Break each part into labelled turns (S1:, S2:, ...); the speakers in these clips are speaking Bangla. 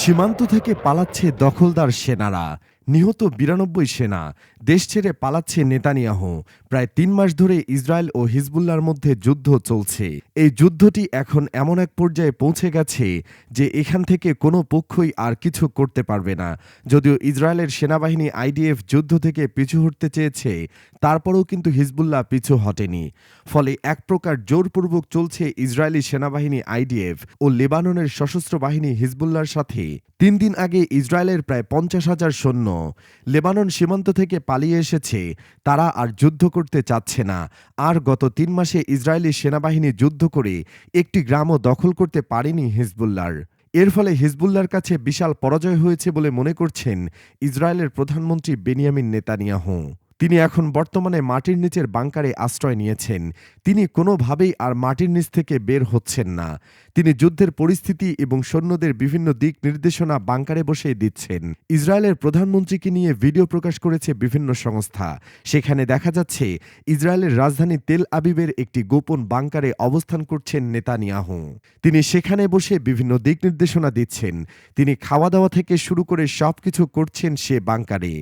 S1: সীমান্ত থেকে পালাচ্ছে দখলদার সেনারা নিহত বিরানব্বই সেনা দেশ ছেড়ে পালাচ্ছে নেতানিয়াহ প্রায় তিন মাস ধরে ইসরায়েল ও হিজবুল্লার মধ্যে যুদ্ধ চলছে এই যুদ্ধটি এখন এমন এক পর্যায়ে পৌঁছে গেছে যে এখান থেকে কোনো পক্ষই আর কিছু করতে পারবে না যদিও ইসরায়েলের সেনাবাহিনী আইডিএফ যুদ্ধ থেকে পিছু হটতে চেয়েছে তারপরেও কিন্তু হিজবুল্লাহ পিছু হটেনি ফলে এক প্রকার জোরপূর্বক চলছে ইসরায়েলি সেনাবাহিনী আইডিএফ ও লেবাননের সশস্ত্র বাহিনী হিজবুল্লার সাথে তিন দিন আগে ইসরায়েলের প্রায় পঞ্চাশ হাজার সৈন্য লেবানন সীমান্ত থেকে পালিয়ে এসেছে তারা আর যুদ্ধ করতে চাচ্ছে না আর গত তিন মাসে ইসরায়েলি সেনাবাহিনী যুদ্ধ করে একটি গ্রামও দখল করতে পারেনি হিজবুল্লার এর ফলে হিজবুল্লার কাছে বিশাল পরাজয় হয়েছে বলে মনে করছেন ইসরায়েলের প্রধানমন্ত্রী বেনিয়ামিন নেতানিয়াহু তিনি এখন বর্তমানে মাটির নিচের বাংকারে আশ্রয় নিয়েছেন তিনি কোনোভাবেই আর মাটির নিচ থেকে বের হচ্ছেন না তিনি যুদ্ধের পরিস্থিতি এবং সৈন্যদের বিভিন্ন দিক নির্দেশনা বাংকারে বসে দিচ্ছেন ইসরায়েলের প্রধানমন্ত্রীকে নিয়ে ভিডিও প্রকাশ করেছে বিভিন্ন সংস্থা সেখানে দেখা যাচ্ছে ইসরায়েলের রাজধানী তেল আবিবের একটি গোপন বাংকারে অবস্থান করছেন নেতানিয়াহু তিনি সেখানে বসে বিভিন্ন দিক নির্দেশনা দিচ্ছেন তিনি খাওয়া দাওয়া থেকে শুরু করে সবকিছু করছেন সে বাংকারে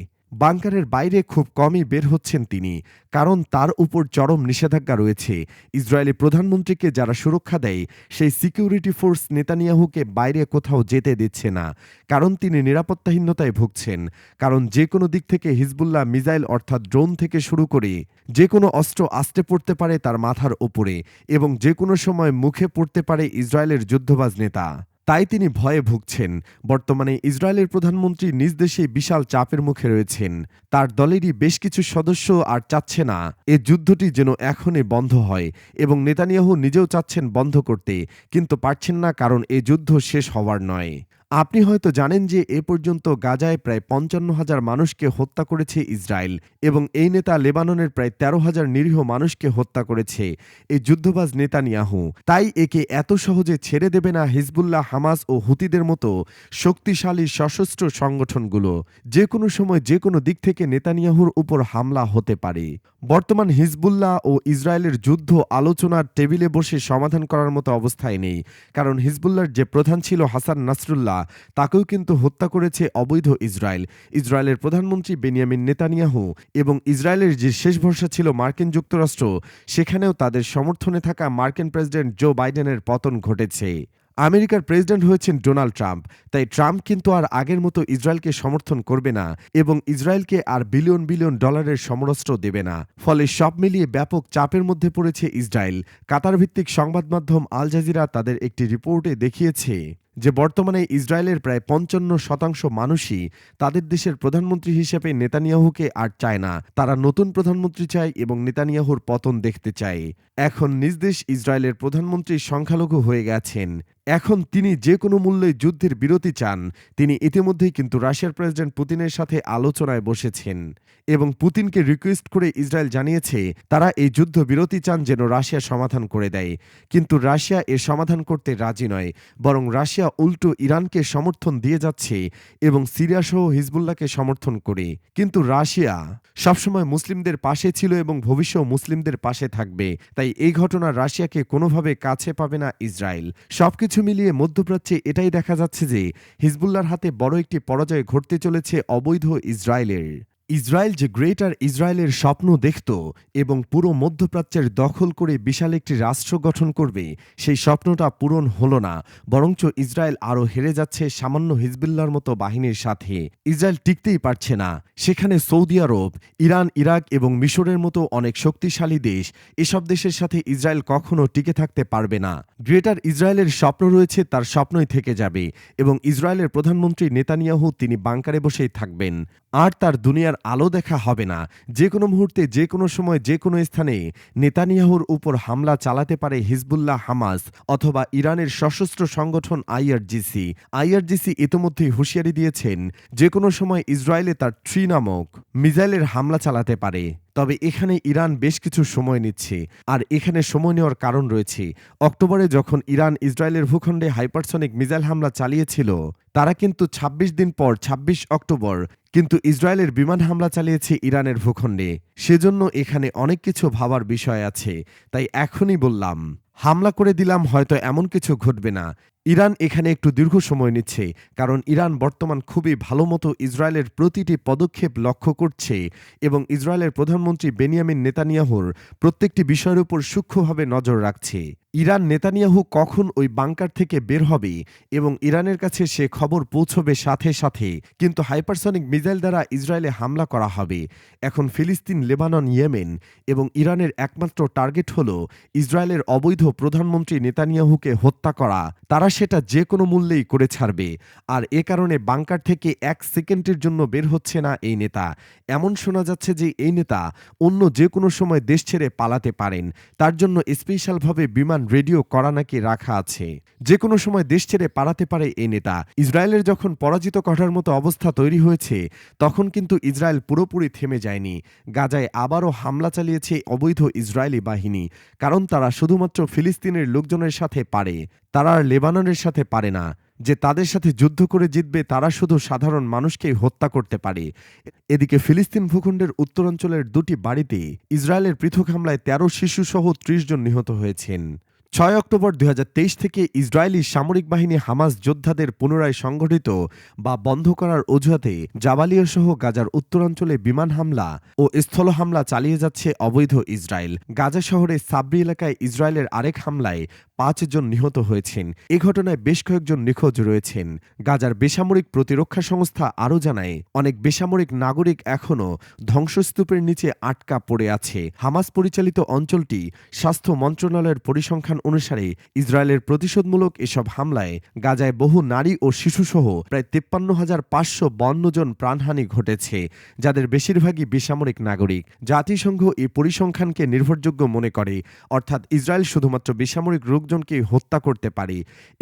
S1: বাংকারের বাইরে খুব কমই বের হচ্ছেন তিনি কারণ তার উপর চরম নিষেধাজ্ঞা রয়েছে ইসরায়েলি প্রধানমন্ত্রীকে যারা সুরক্ষা দেয় সেই সিকিউরিটি ফোর্স নেতানিয়াহুকে বাইরে কোথাও যেতে দিচ্ছে না কারণ তিনি নিরাপত্তাহীনতায় ভুগছেন কারণ যে কোনো দিক থেকে হিজবুল্লাহ মিসাইল অর্থাৎ ড্রোন থেকে শুরু করে যে কোনো অস্ত্র আসতে পড়তে পারে তার মাথার ওপরে এবং যে কোনো সময় মুখে পড়তে পারে ইসরায়েলের যুদ্ধবাজ নেতা তাই তিনি ভয়ে ভুগছেন বর্তমানে ইসরায়েলের প্রধানমন্ত্রী নিজ দেশে বিশাল চাপের মুখে রয়েছেন তার দলেরই বেশ কিছু সদস্য আর চাচ্ছে না এ যুদ্ধটি যেন এখনই বন্ধ হয় এবং নেতানিয়াহু নিজেও চাচ্ছেন বন্ধ করতে কিন্তু পারছেন না কারণ এ যুদ্ধ শেষ হওয়ার নয় আপনি হয়তো জানেন যে এ পর্যন্ত গাজায় প্রায় পঞ্চান্ন হাজার মানুষকে হত্যা করেছে ইসরায়েল এবং এই নেতা লেবাননের প্রায় তেরো হাজার নিরীহ মানুষকে হত্যা করেছে এই যুদ্ধবাজ নেতানিয়াহু তাই একে এত সহজে ছেড়ে দেবে না হিজবুল্লাহ হামাস ও হুতিদের মতো শক্তিশালী সশস্ত্র সংগঠনগুলো যে কোনো সময় যে কোনো দিক থেকে নেতানিয়াহুর উপর হামলা হতে পারে বর্তমান হিজবুল্লাহ ও ইসরায়েলের যুদ্ধ আলোচনার টেবিলে বসে সমাধান করার মতো অবস্থায় নেই কারণ হিজবুল্লাহর যে প্রধান ছিল হাসান নাসরুল্লাহ তাকেও কিন্তু হত্যা করেছে অবৈধ ইসরায়েল ইসরায়েলের প্রধানমন্ত্রী বেনিয়ামিন নেতানিয়াহু এবং ইসরায়েলের যে শেষ ভরসা ছিল মার্কিন যুক্তরাষ্ট্র সেখানেও তাদের সমর্থনে থাকা মার্কিন প্রেসিডেন্ট জো বাইডেনের পতন ঘটেছে আমেরিকার প্রেসিডেন্ট হয়েছেন ডোনাল্ড ট্রাম্প তাই ট্রাম্প কিন্তু আর আগের মতো ইসরায়েলকে সমর্থন করবে না এবং ইসরায়েলকে আর বিলিয়ন বিলিয়ন ডলারের সমরস্ত্র দেবে না ফলে সব মিলিয়ে ব্যাপক চাপের মধ্যে পড়েছে ইসরায়েল কাতার ভিত্তিক সংবাদ মাধ্যম আল জাজিরা তাদের একটি রিপোর্টে দেখিয়েছে যে বর্তমানে ইসরায়েলের প্রায় পঞ্চান্ন শতাংশ মানুষই তাদের দেশের প্রধানমন্ত্রী হিসেবে নেতানিয়াহুকে আর চায় না তারা নতুন প্রধানমন্ত্রী চায় এবং নেতানিয়াহুর পতন দেখতে চায় এখন নিজ দেশ ইসরায়েলের প্রধানমন্ত্রী সংখ্যালঘু হয়ে গেছেন এখন তিনি যে কোনো মূল্যে যুদ্ধের বিরতি চান তিনি ইতিমধ্যেই কিন্তু রাশিয়ার প্রেসিডেন্ট পুতিনের সাথে আলোচনায় বসেছেন এবং পুতিনকে রিকোয়েস্ট করে ইসরায়েল জানিয়েছে তারা এই যুদ্ধ বিরতি চান যেন রাশিয়া সমাধান করে দেয় কিন্তু রাশিয়া এর সমাধান করতে রাজি নয় বরং রাশিয়া উল্টো ইরানকে সমর্থন দিয়ে যাচ্ছে এবং সিরিয়া সহ হিজবুল্লাহকে সমর্থন করে কিন্তু রাশিয়া সবসময় মুসলিমদের পাশে ছিল এবং ভবিষ্যৎ মুসলিমদের পাশে থাকবে তাই এই ঘটনা রাশিয়াকে কোনোভাবে কাছে পাবে না ইসরায়েল সবকিছু কিছু মিলিয়ে মধ্যপ্রাচ্যে এটাই দেখা যাচ্ছে যে হিজবুল্লার হাতে বড় একটি পরাজয় ঘটতে চলেছে অবৈধ ইসরায়েলের ইসরায়েল যে গ্রেটার ইসরায়েলের স্বপ্ন দেখত এবং পুরো মধ্যপ্রাচ্যের দখল করে বিশাল একটি রাষ্ট্র গঠন করবে সেই স্বপ্নটা পূরণ হল না বরঞ্চ ইসরায়েল আরও হেরে যাচ্ছে সামান্য হিজবুল্লার মতো বাহিনীর সাথে ইসরায়েল টিকতেই পারছে না সেখানে সৌদি আরব ইরান ইরাক এবং মিশরের মতো অনেক শক্তিশালী দেশ এসব দেশের সাথে ইসরায়েল কখনো টিকে থাকতে পারবে না গ্রেটার ইসরায়েলের স্বপ্ন রয়েছে তার স্বপ্নই থেকে যাবে এবং ইসরায়েলের প্রধানমন্ত্রী নেতানিয়াহু তিনি বাংকারে বসেই থাকবেন আর তার দুনিয়ার আলো দেখা হবে না যে কোনো মুহূর্তে যে কোনো সময় যে কোনো স্থানে নেতানিয়াহুর উপর হামলা চালাতে পারে হিজবুল্লাহ হামাস অথবা ইরানের সশস্ত্র সংগঠন আইআরজিসি আইআরজিসি ইতোমধ্যেই হুঁশিয়ারি দিয়েছেন যে কোনো সময় ইসরায়েলে তার থ্রি নামক মিসাইলের হামলা চালাতে পারে তবে এখানে ইরান বেশ কিছু সময় নিচ্ছে আর এখানে সময় নেওয়ার কারণ রয়েছে অক্টোবরে যখন ইরান ইসরায়েলের ভূখণ্ডে হাইপারসনিক মিজাইল হামলা চালিয়েছিল তারা কিন্তু ২৬ দিন পর ২৬ অক্টোবর কিন্তু ইসরায়েলের বিমান হামলা চালিয়েছে ইরানের ভূখণ্ডে সেজন্য এখানে অনেক কিছু ভাবার বিষয় আছে তাই এখনই বললাম হামলা করে দিলাম হয়তো এমন কিছু ঘটবে না ইরান এখানে একটু দীর্ঘ সময় নিচ্ছে কারণ ইরান বর্তমান খুবই ভালো মতো ইসরায়েলের প্রতিটি পদক্ষেপ লক্ষ্য করছে এবং ইসরায়েলের প্রধানমন্ত্রী বেনিয়ামিন নেতানিয়াহুর প্রত্যেকটি বিষয়ের উপর সূক্ষ্মভাবে নজর রাখছে ইরান নেতানিয়াহু কখন ওই বাংকার থেকে বের হবে এবং ইরানের কাছে সে খবর পৌঁছবে সাথে সাথে কিন্তু হাইপারসনিক মিসাইল দ্বারা ইসরায়েলে হামলা করা হবে এখন ফিলিস্তিন লেবানন ইয়েমেন এবং ইরানের একমাত্র টার্গেট হল ইসরায়েলের অবৈধ প্রধানমন্ত্রী নেতানিয়াহুকে হত্যা করা তারা সেটা যে কোনো মূল্যেই করে ছাড়বে আর এ কারণে বাংকার থেকে এক সেকেন্ডের জন্য বের হচ্ছে না এই নেতা এমন শোনা যাচ্ছে যে এই নেতা অন্য যে কোনো সময় দেশ ছেড়ে পালাতে পারেন তার জন্য স্পেশালভাবে বিমান রেডিও করা নাকি রাখা আছে যে কোনো সময় দেশ ছেড়ে পালাতে পারে এই নেতা ইসরায়েলের যখন পরাজিত করার মতো অবস্থা তৈরি হয়েছে তখন কিন্তু ইসরায়েল পুরোপুরি থেমে যায়নি গাজায় আবারও হামলা চালিয়েছে অবৈধ ইসরায়েলি বাহিনী কারণ তারা শুধুমাত্র ফিলিস্তিনের লোকজনের সাথে পারে তারা লেবানন জনগণের সাথে পারে না যে তাদের সাথে যুদ্ধ করে জিতবে তারা শুধু সাধারণ মানুষকেই হত্যা করতে পারে এদিকে ফিলিস্তিন ভূখণ্ডের উত্তরাঞ্চলের দুটি বাড়িতে ইসরায়েলের পৃথক হামলায় তেরো শিশুসহ ত্রিশ জন নিহত হয়েছেন ছয় অক্টোবর দুই তেইশ থেকে ইসরায়েলি সামরিক বাহিনী হামাস যোদ্ধাদের পুনরায় সংগঠিত বা বন্ধ করার অজুহাতে জাবালিয়া সহ গাজার উত্তরাঞ্চলে বিমান হামলা ও স্থল হামলা চালিয়ে যাচ্ছে অবৈধ ইসরায়েল গাজা শহরে সাবরি এলাকায় ইসরায়েলের আরেক হামলায় পাঁচজন নিহত হয়েছেন এ ঘটনায় বেশ কয়েকজন নিখোঁজ রয়েছেন গাজার বেসামরিক প্রতিরক্ষা সংস্থা আরও জানায় অনেক বেসামরিক নাগরিক এখনও ধ্বংসস্তূপের নিচে আটকা পড়ে আছে হামাস পরিচালিত অঞ্চলটি স্বাস্থ্য মন্ত্রণালয়ের পরিসংখ্যান অনুসারে ইসরায়েলের প্রতিশোধমূলক এসব হামলায় গাজায় বহু নারী ও শিশুসহ প্রায় তেপ্পান্ন হাজার পাঁচশো বন্যজন প্রাণহানি ঘটেছে যাদের বেশিরভাগই বেসামরিক নাগরিক জাতিসংঘ এই পরিসংখ্যানকে নির্ভরযোগ্য মনে করে অর্থাৎ ইসরায়েল শুধুমাত্র বেসামরিক রোগ লোকজনকে হত্যা করতে পারে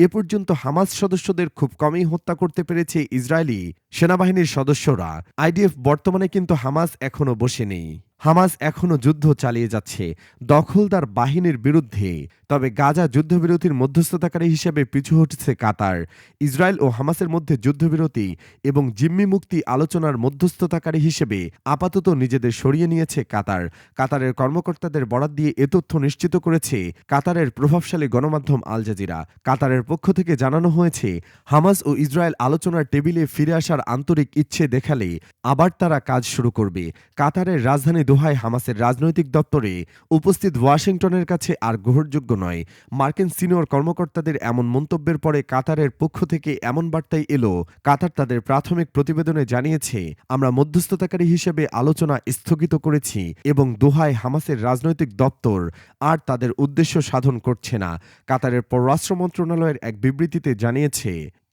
S1: এ পর্যন্ত হামাস সদস্যদের খুব কমই হত্যা করতে পেরেছে ইসরায়েলি সেনাবাহিনীর সদস্যরা আইডিএফ বর্তমানে কিন্তু হামাস এখনও বসেনি হামাস এখনও যুদ্ধ চালিয়ে যাচ্ছে দখলদার বাহিনীর বিরুদ্ধে তবে গাজা যুদ্ধবিরতির মধ্যস্থতাকারী হিসেবে পিছু হটছে কাতার ইসরায়েল ও হামাসের মধ্যে যুদ্ধবিরতি এবং জিম্মি মুক্তি আলোচনার মধ্যস্থতাকারী হিসেবে আপাতত নিজেদের সরিয়ে নিয়েছে কাতার কাতারের কর্মকর্তাদের বরাত দিয়ে এ তথ্য নিশ্চিত করেছে কাতারের প্রভাবশালী গণমাধ্যম আল জাজিরা কাতারের পক্ষ থেকে জানানো হয়েছে হামাস ও ইসরায়েল আলোচনার টেবিলে ফিরে আসার আন্তরিক ইচ্ছে দেখালে আবার তারা কাজ শুরু করবে কাতারের রাজধানী দোহায় হামাসের রাজনৈতিক দপ্তরে উপস্থিত ওয়াশিংটনের কাছে আর গ্রহণযোগ্য নয় মার্কিন সিনিয়র কর্মকর্তাদের এমন মন্তব্যের পরে কাতারের পক্ষ থেকে এমন বার্তাই এলো কাতার তাদের প্রাথমিক প্রতিবেদনে জানিয়েছে আমরা মধ্যস্থতাকারী হিসেবে আলোচনা স্থগিত করেছি এবং দোহায় হামাসের রাজনৈতিক দপ্তর আর তাদের উদ্দেশ্য সাধন করছে না কাতারের পররাষ্ট্র মন্ত্রণালয়ের এক বিবৃতিতে জানিয়েছে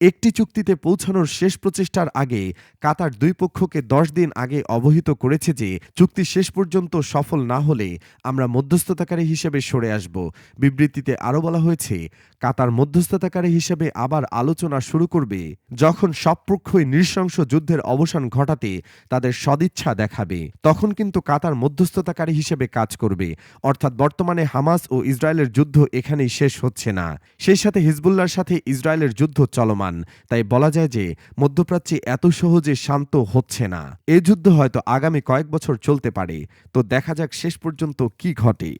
S1: একটি চুক্তিতে পৌঁছানোর শেষ প্রচেষ্টার আগে কাতার দুই পক্ষকে দশ দিন আগে অবহিত করেছে যে চুক্তি শেষ পর্যন্ত সফল না হলে আমরা মধ্যস্থতাকারী হিসেবে সরে আসব বিবৃতিতে আরও বলা হয়েছে কাতার মধ্যস্থতাকারী হিসেবে আবার আলোচনা শুরু করবে যখন সব পক্ষই নৃশংস যুদ্ধের অবসান ঘটাতে তাদের সদিচ্ছা দেখাবে তখন কিন্তু কাতার মধ্যস্থতাকারী হিসেবে কাজ করবে অর্থাৎ বর্তমানে হামাস ও ইসরায়েলের যুদ্ধ এখানেই শেষ হচ্ছে না সেই সাথে হিজবুল্লার সাথে ইসরায়েলের যুদ্ধ চলমান বিদ্যমান তাই বলা যায় যে মধ্যপ্রাচ্যে এত সহজে শান্ত হচ্ছে না এ যুদ্ধ হয়তো আগামী কয়েক বছর চলতে পারে তো দেখা যাক শেষ পর্যন্ত কি ঘটে